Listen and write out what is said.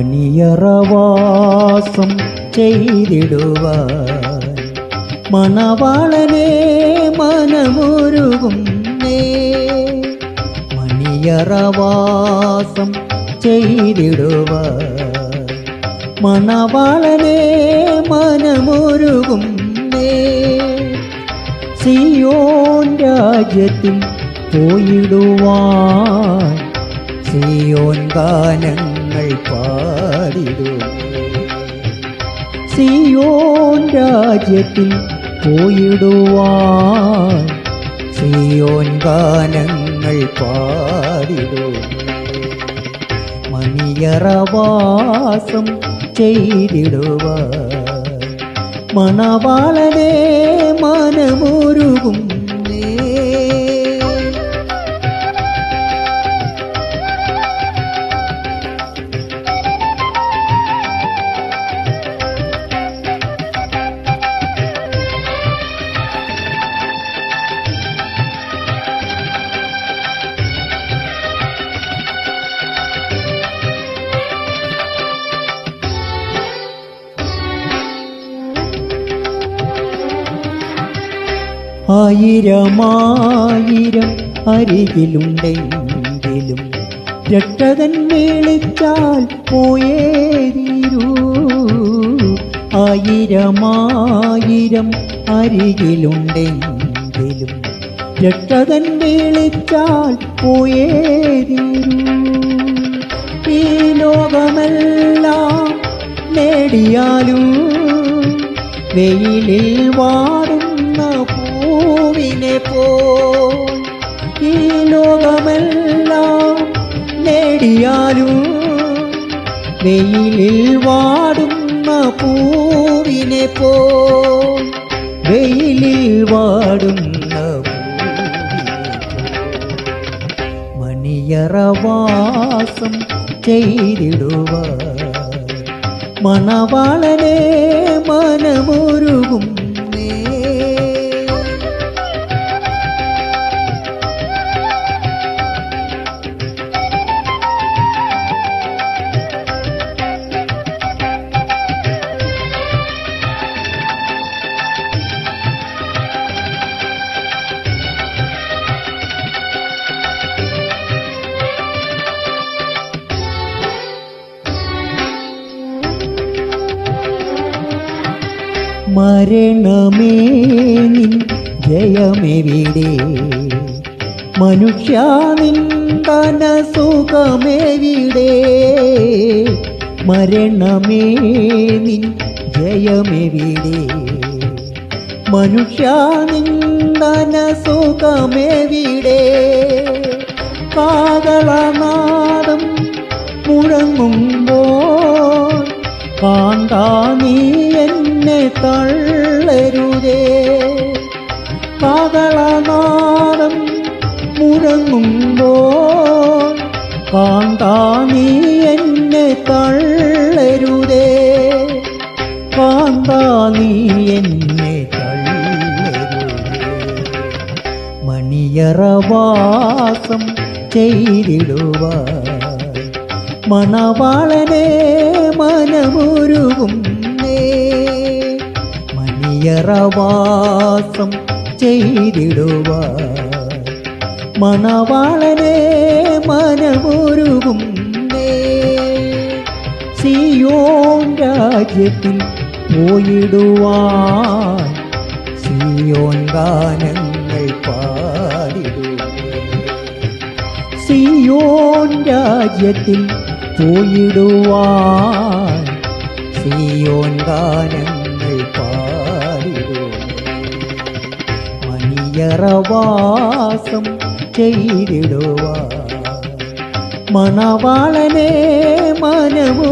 മണിയറവാസം ചെയ്തിടുവാൻ. മണവാളനെ മനമുരുകുന്നേ മണിയറവാസം ചെയ്തിടുവാൻ. മണവാളനെ മനമുരുകും നേ. സിയോൻ രാജ്യത്തിൽ പോയിടുവാൻ. സിയോൻ ഗാനങ്ങൾ പാടിടുമേ സിയോൻ രാജ്യത്തിൽ പോയിടുവാൻ സിയോൻ ഗാനങ്ങൾ പാടിടുമേ മണിയറവാസം ചെയ്തിടുവാൻ. മണവാളനെ മനമുരുകും ആയിരമായിരം അരികിലുണ്ടെങ്കിലും രക്ഷകൻ വിളിച്ചാൽ പോയേ തീരൂ ആയിരമായിരം അരികിലുണ്ടെങ്കിലും രക്ഷകൻ വിളിച്ചാൽ പോയേ തീരൂ ഈ ലോകമെല്ലാം നേടിയാലും വെയിലിൽ പോ ഈ ലോകമെല്ലാം നേടിയാലും വെയിലിൽ വാടുന്ന പൂവിനെ പോ വെയിലിൽ വാടുന്ന മണിയറവാസം ചെയ്തിടുവാൻ. മണവാളനെ മനമുരുകും മരണമേ നിൻ ജയമെവിടെ? മനുഷ്യ നിന്ദന സുഖമെവിടെ മരണമേ നിൻ ജയമെവിടെ? മനുഷ്യ നിന്ദന സുഖമെവിടെ കാകളനാദം കാകളനാദം മുഴങ്ങുമ്പോൾ കാണ്ടാ നീ എന്നെ തള്ളരുതേ. കാന്താ നീ എന്നെ തള്ളരുതേ. മണിയറവാസം ചെയ്തിടുവ മണവാളനെ മനമുരുകും നേ മണിയറവാസം ചെയ്തിടുവാൻ മണവാളനെ മനമൊരുകും സിയോൻ രാജ്യത്തിൽ പോയിടുവാൻ സിയോൻ ഗാനങ്ങൾ പാടിടുവേ സിയോൻ രാജ്യത്തിൽ പോയിടുവാൻ സിയോൻ ഗാനങ്ങൾ മണിയറവാസം ചെയ്തിടുവാ മണവാളനെ മനമുരുകും